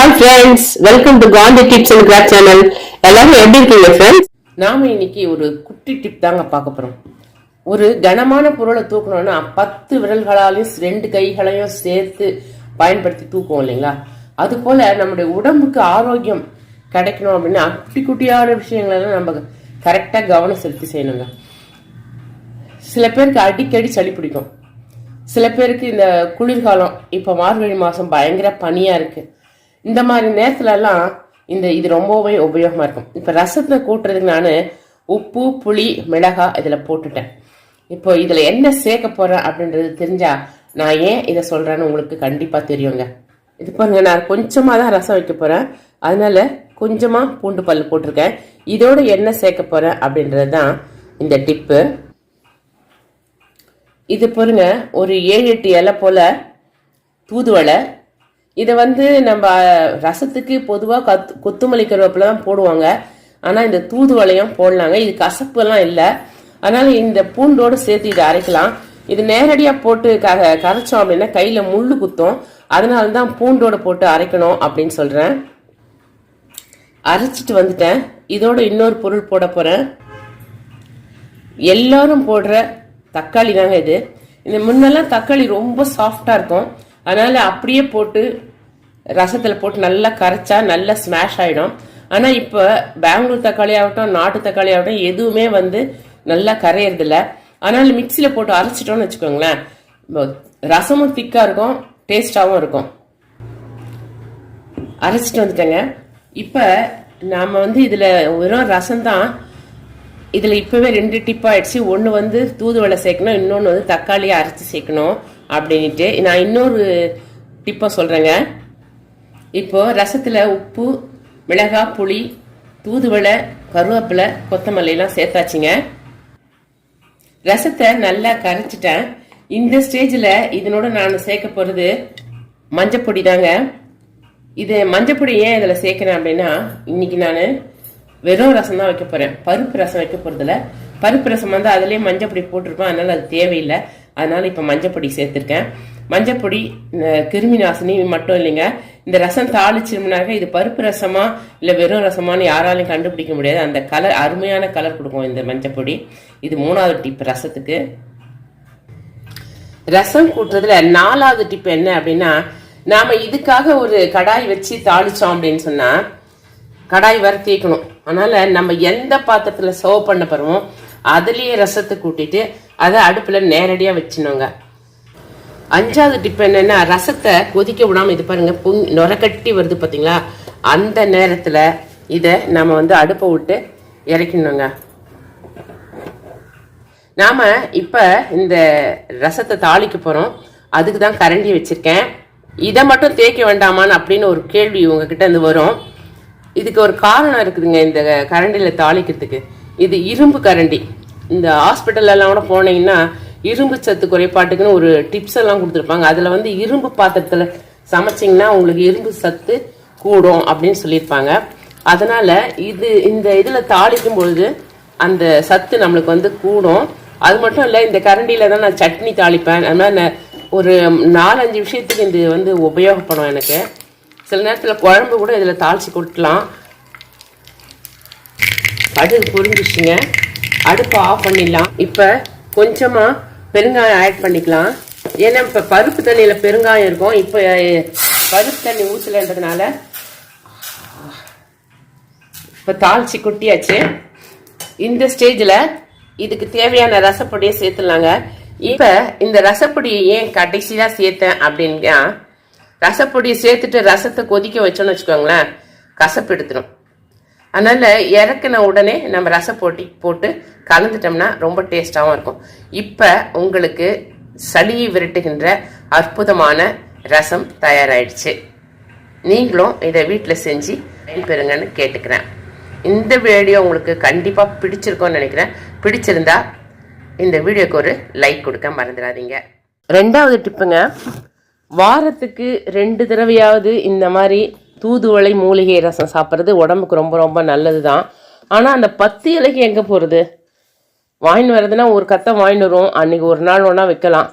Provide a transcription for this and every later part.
Hi friends welcome to Gandhi tips and craft channel எல்லாரும் எப்படி இருக்கீங்க ஃப்ரெண்ட்ஸ் நாம இன்னைக்கு ஒரு குட்டி டிப் தாங்க பார்க்க போறோம். ஒரு கனமான பொருளை தூக்கணும்னா பத்து விரல்களாலையும் ரெண்டு கைகளையும் சேர்த்து பயன்படுத்தி தூக்குவோம் இல்லைங்களா? அது போல நம்முடைய உடம்புக்கு ஆரோக்கியம் கிடைக்கணும் அப்படின்னா குட்டி குட்டியான விஷயங்களெல்லாம் நம்ம கரெக்டாக கவனம் செலுத்தி செய்யணுங்க. சில பேருக்கு அடிக்கடி சளி பிடிக்கும். சில பேருக்கு இந்த குளிர்காலம் இப்போ மார்கழி மாதம் பயங்கர பனியாக இருக்கு. இந்த மாதிரி நேரத்துலலாம் இந்த இது ரொம்பவே உபயோகமாக இருக்கும். இப்போ ரசத்தை கூட்டுறதுக்கு நான் உப்பு புளி மிளகாய் இதில் போட்டுட்டேன். இப்போ இதில் என்ன சேர்க்க போகிறேன் அப்படின்றது தெரிஞ்சா நான் ஏன் இதை சொல்கிறேன்னு உங்களுக்கு கண்டிப்பாக தெரியுங்க. இது பாருங்க நான் கொஞ்சமாக தான் ரசம் வைக்க போகிறேன் அதனால கொஞ்சமாக பூண்டு பல் போட்டிருக்கேன். இதோடு என்ன சேர்க்க போகிறேன் அப்படின்றது தான் இந்த டிப்பு. இது பாருங்க ஒரு ஏழு எட்டு இலை போல் தூதுவளை இதை வந்து நம்ம ரசத்துக்கு பொதுவாக கத் கொத்துமல்லி கருவேப்பில தான் போடுவாங்க. ஆனால் இந்த தூதுவளையும் போடலாங்க. இது கசப்புலாம் இல்லை. அதனால இந்த பூண்டோடு சேர்த்து இதை அரைக்கலாம். இது நேரடியாக போட்டு க கரைச்சோம் அப்படின்னா கையில் முள்ளு குத்தும். அதனால தான் பூண்டோடு போட்டு அரைக்கணும் அப்படின்னு சொல்கிறேன் அரைச்சிட்டு வந்துட்டேன். இதோட இன்னொரு பொருள் போட போகிறேன் எல்லாரும் போடுற தக்காளி தாங்க இது. இந்த முன்னெல்லாம் தக்காளி ரொம்ப சாஃப்டாக இருக்கும். அதனால் அப்படியே போட்டு ரசத்தில் போட்டு நல்லா கரைச்சா நல்லா ஸ்மாஷ் ஆகிடும் ஆனால் இப்போ பெங்களூர் தக்காளி ஆகட்டும் நாட்டு தக்காளி ஆகட்டும் எதுவுமே வந்து நல்லா கரையறதில்ல. அதனால் மிக்சியில் போட்டு அரைச்சிட்டோம்னு வச்சுக்கோங்களேன். ரசமும் திக்காக இருக்கும் டேஸ்டாகவும் இருக்கும். அரைச்சிட்டு வந்துட்டேங்க. இப்போ நாம் வந்து இதில் வெறும் ரசம் தான். இதில் இப்போவே ரெண்டு டிப் ஆகிடுச்சு ஒன்று வந்து தூதுவளை சேர்க்கணும் இன்னொன்று வந்து தக்காளியை அரைச்சி சேர்க்கணும் அப்படின்ட்டு நான் இன்னொரு டிப்பை சொல்கிறேங்க இப்போ ரசத்தில் உப்பு மிளகாய் புளி தூதுவளை கருவேப்பிலை கொத்தமல்லிலாம் சேர்த்தாச்சுங்க. ரசத்தை நல்லா கரைச்சிட்டேன். இந்த ஸ்டேஜில் இதனோட நான் சேர்க்க போகிறது மஞ்சப்பொடி தாங்க. இது மஞ்சப்பொடி ஏன் இதில் சேர்க்குறேன் அப்படின்னா இன்னைக்கு நான் வெறும் ரசம் தான் வைக்க போகிறேன் பருப்பு ரசம் வைக்க போகிறதில்ல பருப்பு ரசம் வந்து அதுலேயே மஞ்சப்பொடி போட்டிருப்பேன் அதனால் அது தேவையில்லை. அதனால் இப்போ மஞ்சப்பொடி சேர்த்துருக்கேன். மஞ்சப்பொடி கிருமி நாசினி மட்டும் இல்லைங்க. இந்த ரசம் தாளிச்சிருமுனாக்க இது பருப்பு ரசமா இல்லை வெறும் ரசமான்னு யாராலையும் கண்டுபிடிக்க முடியாது. அந்த கலர் அருமையான கலர் கொடுக்கும் இந்த மஞ்சப்பொடி. இது மூணாவது டிப் ரசத்துக்கு. ரசம் கூட்டுறதுல நாலாவது டிப் என்ன அப்படின்னா நாம இதுக்காக ஒரு கடாய் வச்சு தாளிச்சோம் அப்படின்னு சொன்னா கடாய் வர தேய்க்கணும். அதனால நம்ம எந்த பாத்திரத்துல சர்வ் பண்ண போறோமோ அதுலயே ரசத்தை கூட்டிட்டு அதை அடுப்புல நேரடியா வச்சுனோங்க அஞ்சாவது டிப் என்னன்னா ரசத்தை கொதிக்க விடாம இது பாருங்க புங் நுரக்கட்டி வருது பார்த்தீங்களா அந்த நேரத்தில் இதை நம்ம வந்து அடுப்பை விட்டு இறக்கணுங்க நாம இப்போ இந்த ரசத்தை தாளிக்க போகிறோம் அதுக்கு தான் கரண்டி வச்சிருக்கேன். இதை மட்டும் தேய்க்க வேண்டாமான்னு அப்படின்னு ஒரு கேள்வி உங்ககிட்ட இருந்து வரும். இதுக்கு ஒரு காரணம் இருக்குதுங்க இந்த கரண்டியில் தாளிக்கிறதுக்கு. இது இரும்பு கரண்டி. இந்த ஹாஸ்பிட்டல்ல எல்லாம் கூட போனீங்கன்னா இரும்பு சத்து குறைபாட்டுக்குன்னு ஒரு டிப்ஸ் எல்லாம் கொடுத்துருப்பாங்க. அதில் வந்து இரும்பு பாத்திரத்தில் சமைச்சிங்கன்னா உங்களுக்கு இரும்பு சத்து கூடும் அப்படின்னு சொல்லியிருப்பாங்க. அதனால் இது இந்த இதில் தாளிக்கும் பொழுது அந்த சத்து நம்மளுக்கு வந்து கூடும். அது மட்டும் இல்லை இந்த கரண்டியில் தான் நான் சட்னி தாளிப்பேன். அது மாதிரி நான் ஒரு நாலஞ்சு விஷயத்துக்கு இது வந்து உபயோகப்படும் எனக்கு. சில நேரத்தில் குழம்பு கூட இதில் தாளித்து கொட்டலாம் கடுகு புரிஞ்சிச்சுங்க. அடுப்பை ஆஃப் பண்ணிடலாம். இப்போ கொஞ்சமாக பெருங்காயம் ஆட் பண்ணிக்கலாம். ஏன்னா இப்போ பருப்பு தண்ணியில் பெருங்காயம் இருக்கும். இப்போ பருப்பு தண்ணி ஊற்றலைன்றதுனால இப்போ தாளிச்சு கொட்டியாச்சு. இந்த ஸ்டேஜில் இதுக்கு தேவையான ரசப்பொடியை சேர்த்துலாங்க இப்போ இந்த ரசப்பொடியை ஏன் கடைசியாக சேர்த்தேன் அப்படின்னா ரசப்பொடியை சேர்த்துட்டு ரசத்தை கொதிக்க வச்சோன்னு வச்சுக்கோங்களேன். கசப்பு எடுத்துடும் அதனால் இறக்குன உடனே நம்ம ரசப்பொடி போட்டு கலந்துட்டோம்னா ரொம்ப டேஸ்டாகவும் இருக்கும். இப்போ உங்களுக்கு சளியை விரட்டுகின்ற அற்புதமான ரசம் தயாராகிடுச்சு நீங்களும் இதை வீட்டில் செஞ்சு பயன்பெறுங்கன்னு கேட்டுக்கிறேன். இந்த வீடியோ உங்களுக்கு கண்டிப்பாக பிடிச்சிருக்கோன்னு நினைக்கிறேன். பிடிச்சிருந்தா இந்த வீடியோக்கு ஒரு லைக் கொடுக்க மறந்துடாதீங்க. ரெண்டாவது டிப்புங்க வாரத்துக்கு ரெண்டு தடவையாவது இந்த மாதிரி தூதுவளை மூலிகை ரசம் சாப்பிட்றது உடம்புக்கு ரொம்ப ரொம்ப நல்லது தான் ஆனால் அந்த பத்து இலைக்கு எங்கே போகிறது வாங்கின்னு வர்றதுன்னா ஒரு கத்தை வாங்கின்னு வருவோம் அன்றைக்கி ஒரு நாள் ஒன்றா வைக்கலாம்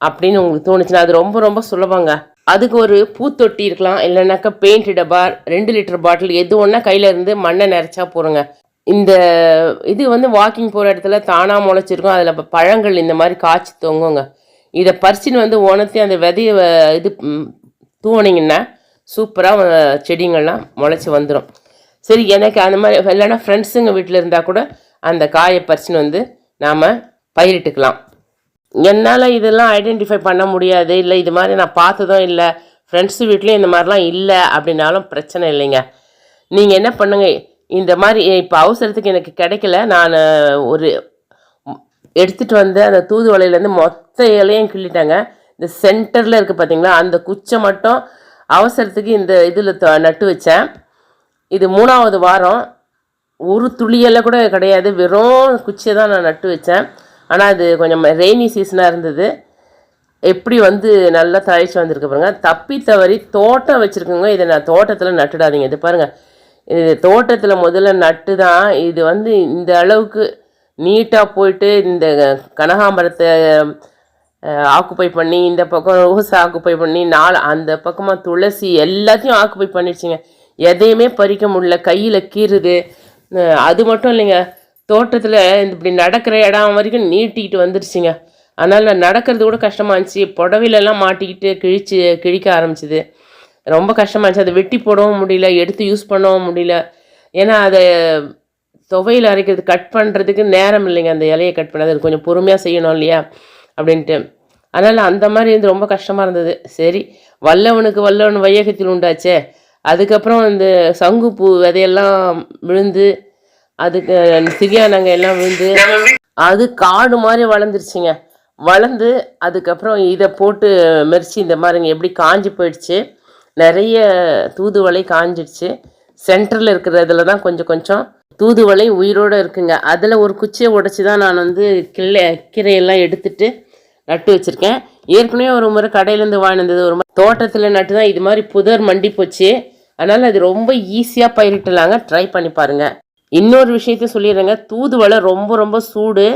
அப்படின்னு உங்களுக்கு தோணுச்சுன்னா அது ரொம்ப ரொம்ப சுலபங்க. அதுக்கு ஒரு பூத்தொட்டி இருக்கலாம் இல்லைனாக்கா பெயிண்ட் டப்பா ரெண்டு லிட்டர் பாட்டில் எது ஒன்றா கையில் இருந்து மண்ணை நிறச்சா போகிறோங்க இந்த இது வந்து வாக்கிங் போகிற இடத்துல தானாக முளைச்சிருக்கும். அதில் பழங்கள் இந்த மாதிரி காய்ச்சி தொங்குங்க. இதை பறிச்சுன்னு வந்து உணர்த்தி அந்த விதையை வ- இது தூவனிங்கன்னா சூப்பராக செடிங்கள்லாம் முளைச்சி வந்துடும் சரி எனக்கு அந்த மாதிரி இல்லைன்னா ஃப்ரெண்ட்ஸுங்க வீட்டில் இருந்தால் கூட அந்த காயை பறிச்சுன்னு வந்து நாம் பயிரிட்டுக்கலாம். என்னால் இதெல்லாம் ஐடென்டிஃபை பண்ண முடியாது. இல்லை இது மாதிரி நான் பார்த்ததும் இல்லை. ஃப்ரெண்ட்ஸு வீட்லேயும் இந்த மாதிரிலாம் இல்லை அப்படின்னாலும் பிரச்சனை இல்லைங்க. நீங்கள் என்ன பண்ணுங்கள் இந்த மாதிரி இப்போ அவசரத்துக்கு எனக்கு கிடைக்கல. நான் ஒரு எடுத்துகிட்டு வந்து அந்த தூதுவளையிலேருந்து மொத்த இலையும் கிள்ளிட்டாங்க. இந்த சென்டரில் இருக்குது பார்த்தீங்களா அந்த குச்சை மட்டும் அவசரத்துக்கு இந்த இதில் நட்டு வச்சேன். இது மூணாவது வாரம். ஒரு துளியெல்லாம் கூட கிடையாது. வெறும் குச்சியை தான் நான் நட்டு வச்சேன். ஆனால் அது கொஞ்சம் ரெய்னி சீசனாக இருந்தது. எப்படி வந்து நல்லா தழைச்சி வந்திருக்கு பாருங்கள் தப்பி தவறி தோட்டம் வச்சுருக்குங்க இதை நான் தோட்டத்தில் நட்டுடாதீங்க. இது பாருங்கள் இது தோட்டத்தில் முதல்ல நட்டு தான் இது வந்து இந்த அளவுக்கு நீட்டாக போயிட்டு இந்த கனகாம்பரத்தை ஆக்குப்பை பண்ணி இந்த பக்கம் ரோஸை ஆக்குப்பை பண்ணி நாலு அந்த பக்கமாக துளசி எல்லாத்தையும் ஆக்குப்பை பண்ணிடுச்சுங்க. எதையுமே பறிக்க முடியல கையில் கீறுது. அது மட்டும் இல்லைங்க தோட்டத்தில் இப்படி நடக்கிற இடம் வரைக்கும் நீட்டிக்கிட்டு வந்துருச்சுங்க அதனால் நான் நடக்கிறது கூட கஷ்டமாக இருந்துச்சு. புடவையிலலாம் மாட்டிக்கிட்டு கிழிச்சு கிழிக்க ஆரம்பிச்சிது. ரொம்ப கஷ்டமாக இருந்துச்சு. அதை வெட்டி போடவும் முடியல எடுத்து யூஸ் பண்ணவும் முடியல. ஏன்னா அதை துவையில் அரைக்கிறது கட் பண்ணுறதுக்கு நேரம் இல்லைங்க. அந்த இலையை கட் பண்ணது. அது கொஞ்சம் பொறுமையாக செய்யணும் இல்லையா? அப்படின்ட்டு. அதனால் அந்த மாதிரி இருந்து ரொம்ப கஷ்டமாக இருந்தது. சரி வல்லவனுக்கு வல்லவன் வையகத்தில் உண்டாச்சே. அதுக்கப்புறம் இந்த சங்குப்பூ விதையெல்லாம் விழுந்து அதுக்கு சிகியானங்க எல்லாம் விழுந்து அது காடு மாதிரி வளர்ந்துருச்சுங்க. வளர்ந்து அதுக்கப்புறம் இதை போட்டு மெரிச்சு இந்த மாதிரிங்க எப்படி காஞ்சி போயிடுச்சு. நிறைய தூதுவளை காஞ்சிடுச்சு. சென்டரில் இருக்கிறதுல தான் கொஞ்சம் கொஞ்சம் தூதுவளை உயிரோடு இருக்குங்க. அதில் ஒரு குச்சியை உடைச்சி தான் நான் வந்து கிள்ளை கீரையெல்லாம் எடுத்துட்டு நட்டு வச்சுருக்கேன். ஏற்கனவே ஒரு முறை கடையிலேருந்து வாங்கினது ஒரு மாதிரி தோட்டத்தில் நட்டு தான் இது மாதிரி புதர் மண்டி போச்சு. அதனால் அது ரொம்ப ஈஸியாக பயிரிட்டலாங்க. ட்ரை பண்ணி பாருங்கள் இன்னொரு விஷயத்த சொல்லிடுறேங்க. தூதுவளை ரொம்ப ரொம்ப சூடு.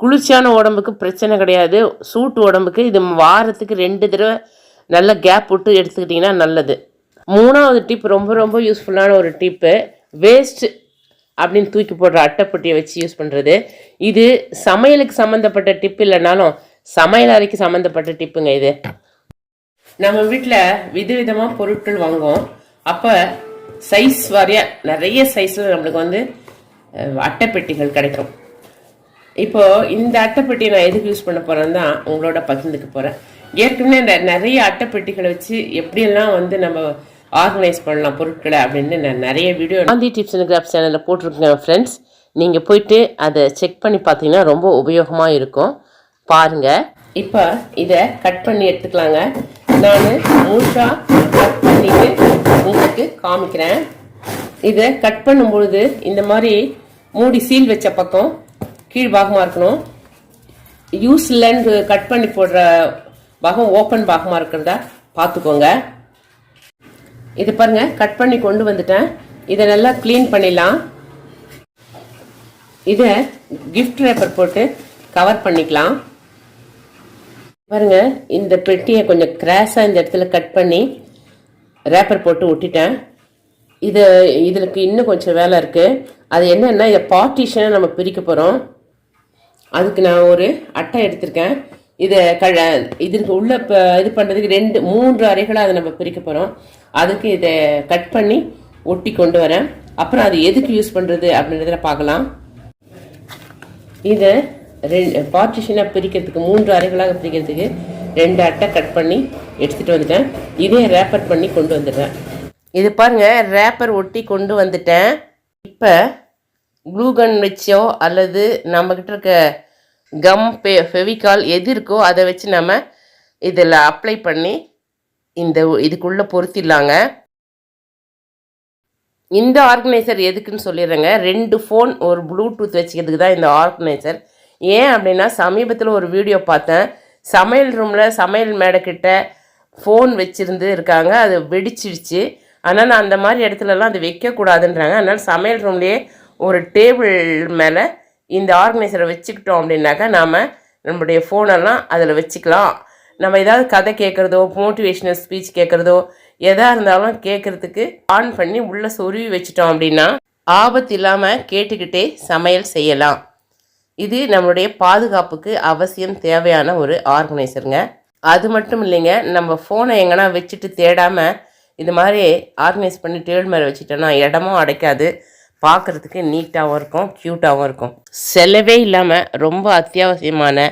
குளிர்ச்சியான உடம்புக்கு பிரச்சனை கிடையாது. சூட்டு உடம்புக்கு இது வாரத்துக்கு ரெண்டு தடவை நல்ல கேப் விட்டு எடுத்துக்கிட்டிங்கன்னா நல்லது. மூணாவது டிப் ரொம்ப ரொம்ப யூஸ்ஃபுல்லான ஒரு டிப்பு வேஸ்ட்டு அப்படின்னு தூக்கி போடுற அட்டைப்பட்டியை வச்சு யூஸ் பண்ணுறது இது சமையலுக்கு சம்மந்தப்பட்ட டிப் இல்லைனாலும் சமையல் அறைக்கு சம்மந்தப்பட்ட டிப்புங்க இது. நம்ம வீட்டில் விதவிதமாக பொருட்கள் வாங்குவோம். அப்போ சைஸ் வாரியாக நிறைய சைஸில் நம்மளுக்கு வந்து அட்டைப்பெட்டிகள் கிடைக்கும். இப்போது இந்த அட்டைப்பெட்டி நான் எதுக்கு யூஸ் பண்ண போகிறேன்னு தான் உங்களோட பகிர்ந்துக்க போகிறேன் ஏற்கனவே இந்த நிறைய அட்டைப்பெட்டிகளை வச்சு எப்படியெல்லாம் வந்து நம்ம ஆர்கனைஸ் பண்ணலாம் பொருட்களை அப்படின்னு நான் நிறைய video Gandhi tips and craft சேனலில் போட்டிருக்கேன் ஃப்ரெண்ட்ஸ் நீங்கள் போயிட்டு அதை செக் பண்ணி பார்த்தீங்கன்னா ரொம்ப உபயோகமாக இருக்கும். பாருங்க. இப்போ இதை கட் பண்ணி எடுத்துக்கலாங்க. நான் முழுசா கட் பண்ணிட்டு உங்களுக்கு காமிக்கிறேன். இதை கட் பண்ணும்பொழுது இந்த மாதிரி மூடி சீல் வச்ச பக்கம் கீழ் பாகமாக இருக்கணும். யூஸ் இல்லைன்னு கட் பண்ணி போடுற பாகம் ஓப்பன் பாகமாக இருக்கிறதா பார்த்துக்கோங்க. இது பாருங்க கட் பண்ணி கொண்டு வந்துட்டேன். இதை நல்லா க்ளீன் பண்ணிடலாம். இதை கிஃப்ட் ரேப்பர் போட்டு கவர் பண்ணிக்கலாம். பாருங்க இந்த பெட்டியை கொஞ்சம் கிராஸாக இந்த இடத்துல கட் பண்ணி ரேப்பர் போட்டு விட்டுட்டேன் இது இதுக்கு இன்னும் கொஞ்சம் வேலை இருக்குது அது என்னன்னா இதை பார்ட்டிஷனை நம்ம பிரிக்க போகிறோம் அதுக்கு நான் ஒரு அட்டை எடுத்திருக்கேன். இதை கழ இதற்கு உள்ள இப்போ இது பண்ணுறதுக்கு ரெண்டு மூன்று அறைகளாக அதை நம்ம பிரிக்க போகிறோம் அதுக்கு இதை கட் பண்ணி ஒட்டி கொண்டு வரேன். அப்புறம் அது எதுக்கு யூஸ் பண்ணுறது அப்படின்றத பார்க்கலாம். இதை ரெண்டு பார்ட்டிஷனாக பிரிக்கிறதுக்கு மூன்று அறைகளாக பிரிக்கிறதுக்கு ரெண்டு அட்டை கட் பண்ணி எடுத்துகிட்டு வந்துட்டேன். இதே ரேப்பர் பண்ணி கொண்டு வந்துடுறேன். இது பாருங்க ரேப்பர் ஒட்டி கொண்டு வந்துட்டேன். இப்போ க்ளூகன் வச்சோ அல்லது நம்மக்கிட்ட இருக்க கம் பெ ஃபெவிகால் எது இருக்கோ அதை வச்சு நம்ம இதில் அப்ளை பண்ணி இந்த இதுக்குள்ளே பொருத்திடலாங்க. இந்த ஆர்கனைசர் எதுக்குன்னு சொல்லிடுறேங்க. ரெண்டு ஃபோன் ஒரு ப்ளூடூத் வச்சுக்கிறதுக்கு தான் இந்த ஆர்கனைசர் ஏன் அப்படின்னா சமீபத்தில் ஒரு வீடியோ பார்த்தேன். சமையல் ரூமில் சமையல் மேடை ஃபோன் வச்சுருந்து இருக்காங்க. அது வெடிச்சிடுச்சு ஆனால் நான் அந்த மாதிரி இடத்துலலாம் அது வைக்கக்கூடாதுன்றாங்க. அதனால் சமையல் ரூம்லேயே ஒரு டேபிள் மேலே இந்த ஆர்கனைசரை வச்சுக்கிட்டோம் அப்படின்னாக்கா நாம் நம்மளுடைய ஃபோனெல்லாம் அதில் வச்சுக்கலாம். நம்ம ஏதாவது கதை கேட்குறதோ மோட்டிவேஷனல் ஸ்பீச் கேட்குறதோ எதாக இருந்தாலும் கேட்குறதுக்கு ஆன் பண்ணி உள்ளே சொருவி வச்சிட்டோம் அப்படின்னா ஆபத்து இல்லாமல் கேட்டுக்கிட்டே சமையல் செய்யலாம். இது நம்மளுடைய பாதுகாப்புக்கு அவசியம் தேவையான ஒரு ஆர்கனைசருங்க. அது மட்டும் இல்லைங்க நம்ம ஃபோனை எங்கன்னா வச்சுட்டு தேடாமல் இது மாதிரி ஆர்கனைஸ் பண்ணி டேபிள் மேலே வச்சுட்டோன்னா இடமும் அடைக்காது. பார்க்குறதுக்கு நீட்டாகவும் இருக்கும் க்யூட்டாகவும் இருக்கும். செலவே இல்லாமல் ரொம்ப அத்தியாவசியமான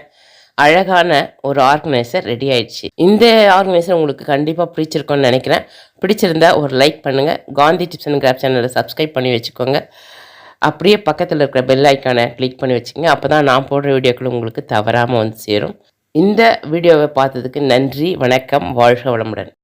அழகான ஒரு ஆர்கனைசர் ரெடி ஆயிடுச்சு. இந்த ஆர்கனைசர் உங்களுக்கு கண்டிப்பாக பிடிச்சிருக்கோன்னு நினைக்கிறேன். பிடிச்சிருந்தா ஒரு லைக் பண்ணுங்கள் காந்தி டிப்ஸ் அண்ட் கிராஃப்ட் சேனலை சப்ஸ்கிரைப் பண்ணி வச்சுக்கோங்க. அப்படியே பக்கத்தில் இருக்கிற பெல் ஐக்கானை கிளிக் பண்ணி வச்சுங்க அப்போ தான் நான் போடுற வீடியோக்கள் உங்களுக்கு தவறாமல் வந்து சேரும். இந்த வீடியோவை பார்த்ததுக்கு நன்றி வணக்கம் வாழ்க வளமுடன்.